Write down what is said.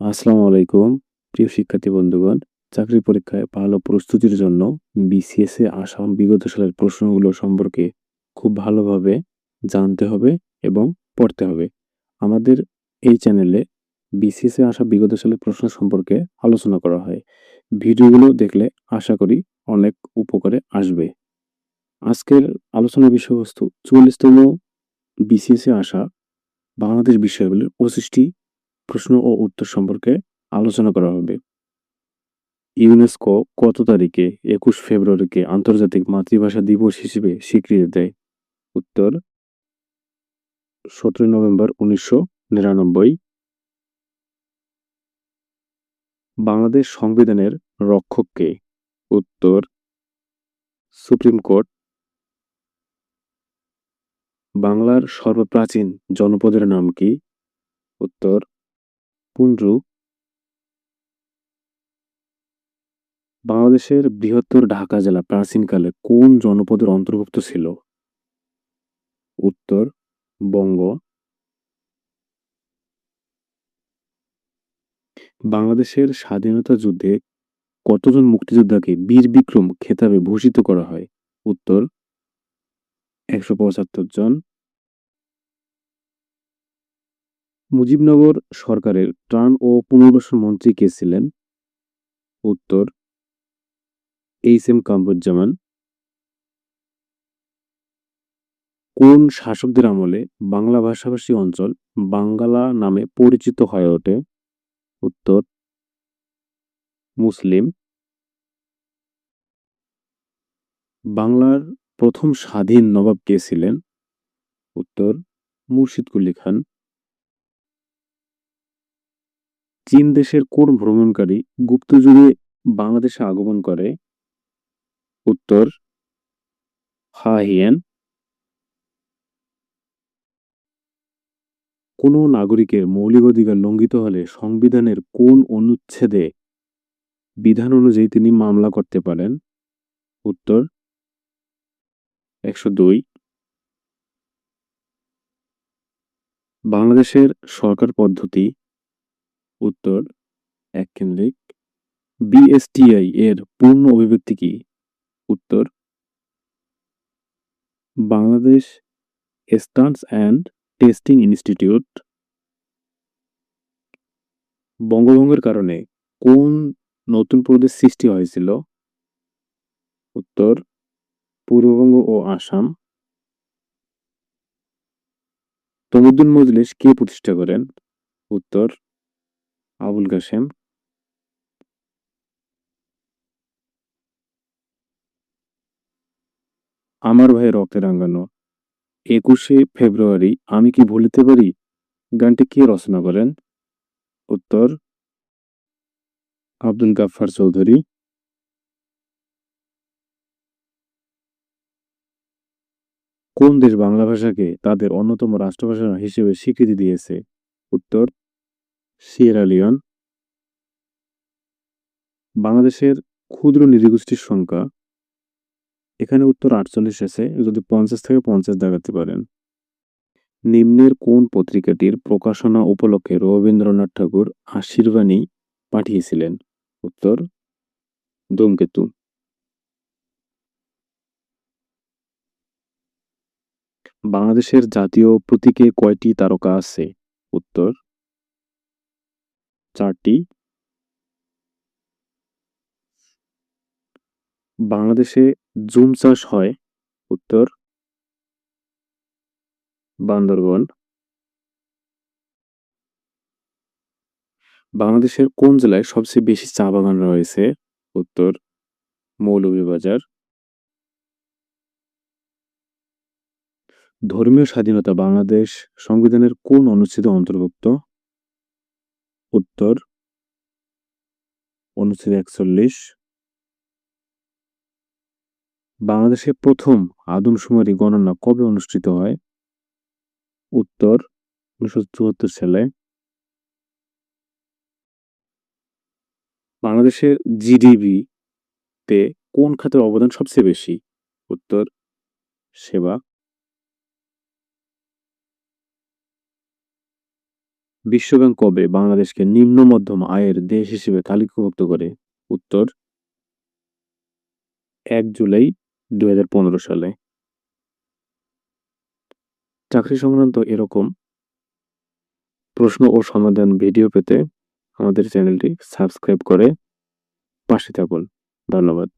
আসসালামু আলাইকুম, প্রিয় শিক্ষার্থী বন্ধুগণ। চাকরি পরীক্ষায় ভালো প্রস্তুতির জন্য বিসিএস এ আসাম বিগত সালের প্রশ্নগুলো সম্পর্কে খুব ভালোভাবে জানতে হবে এবং পড়তে হবে। আমাদের এই চ্যানেলে বিসিএস এ আসা বিগত সালের প্রশ্ন সম্পর্কে আলোচনা করা হয়। ভিডিওগুলো দেখলে আশা করি অনেক উপকারে আসবে। আজকের আলোচনা বিষয়বস্তু চুয়াল্লিশতম বিসিএস এ আসা বাংলাদেশ বিষয়গুলির পঁচিশটি প্রশ্ন ও উত্তর সম্পর্কে আলোচনা করা হবে। ইউনেস্কো কত তারিখে একুশ ফেব্রুয়ারিকে আন্তর্জাতিক মাতৃভাষা দিবস হিসেবে স্বীকৃতি দেয়? উত্তর, সতেরোই নভেম্বর উনিশশো নিরানব্বই। বাংলাদেশ সংবিধানের রক্ষককে উত্তর, সুপ্রিম কোর্ট। বাংলার সর্বপ্রাচীন জনপদের নাম কি? উত্তর পুঞ্জু বাংলাদেশের বৃহত্তর ঢাকা জেলা প্রাচীনকালে কোন জনপদের অন্তর্ভুক্ত ছিল? উত্তর, বঙ্গ। বাংলাদেশের স্বাধীনতা যুদ্ধে কতজন মুক্তিযোদ্ধাকে বীর বিক্রম খেতাবে ভূষিত করা হয়? উত্তর, একশো পঁচাত্তর জন। মুজিবনগর সরকারের ত্রাণ ও পুনর্বাসন মন্ত্রী কে ছিলেন? উত্তর, এইচ এম কামরুজ্জামান। কোন শাসকদের আমলে বাংলা ভাষাভাষী অঞ্চল বাঙ্গালা নামে পরিচিত হয়ে ওঠে? উত্তর, মুসলিম। বাংলার প্রথম স্বাধীন নবাব কে ছিলেন? উত্তর মুর্শিদ কুলি খান। চীন দেশের কোন ভ্রমণকারী গুপ্তযুগে বাংলাদেশে আগমন করে? উত্তর হাহিয়ান কোনো নাগরিকের মৌলিক অধিকার লঙ্ঘিত হলে সংবিধানের কোন অনুচ্ছেদে বিধান অনুযায়ী তিনি মামলা করতে পারেন? উত্তর, একশো দুই। বাংলাদেশের সরকার পদ্ধতি উত্তর কেন্দ্রিক বিএসটিআই এর পূর্ণ অভিব্যক্তি কি? উত্তর, Bangladesh standards and testing institute. বঙ্গভঙ্গের কারণে কোন নতুন প্রদেশ সৃষ্টি হয়েছিল? উত্তর, পূর্ববঙ্গ ও আসাম। তমুদ্দিন মজলিস কে প্রতিষ্ঠা করেন? উত্তর আবুল কাসেম আমার ভাই রক্তে রাঙ্গানো একুশে ফেব্রুয়ারি আমি কি ভুলিতে পারি? গানটি কে রচনা করেন? উত্তর, আব্দুল গাফফার চৌধুরী। কোন দেশ বাংলা ভাষাকে তাদের অন্যতম রাষ্ট্রভাষা হিসেবে স্বীকৃতি দিয়েছে? উত্তর সিয়েরা লিওন। বাংলাদেশের ক্ষুদ্র নৃগোষ্ঠীর সংখ্যা এখানে উত্তর আটচল্লিশ আছে, যদি পঞ্চাশ থেকে পঞ্চাশ দেখাতে পারেন। নিম্নের কোন পত্রিকাটির প্রকাশনা উপলক্ষে রবীন্দ্রনাথ ঠাকুর আশীর্বাণী পাঠিয়েছিলেন? উত্তর, ধূমকেতু। বাংলাদেশের জাতীয় প্রতীকে কয়টি তারকা আছে? উত্তর চারটি। বাংলাদেশে জুম চাষ হয় উত্তর বান্দরবন। বাংলাদেশের কোন জেলায় সবচেয়ে বেশি চা বাগান রয়েছে? উত্তর মৌলভীবাজার। ধর্মীয় স্বাধীনতা বাংলাদেশ সংবিধানের কোন অনুচ্ছেদে অন্তর্ভুক্ত? উত্তর অনুচ্ছেদ একচল্লিশ। বাংলাদেশে প্রথম আদমশুমারি গণনা কবে অনুষ্ঠিত হয়? উত্তর উনিশশো চুয়াত্তর সালে। বাংলাদেশের জিডিপি তে কোন খাতের অবদান সবচেয়ে বেশি? উত্তর সেবা। বিশ্বব্যাংক কবে বাংলাদেশকে নিম্ন মধ্যম আয়ের দেশ হিসেবে তালিকাভুক্ত করে? উত্তর, এক জুলাই দু হাজার পনেরো সালে। চাকরি সংক্রান্ত এরকম প্রশ্ন ও সমাধান ভিডিও পেতে আমাদের চ্যানেলটি সাবস্ক্রাইব করে পাশে থাকুন। ধন্যবাদ।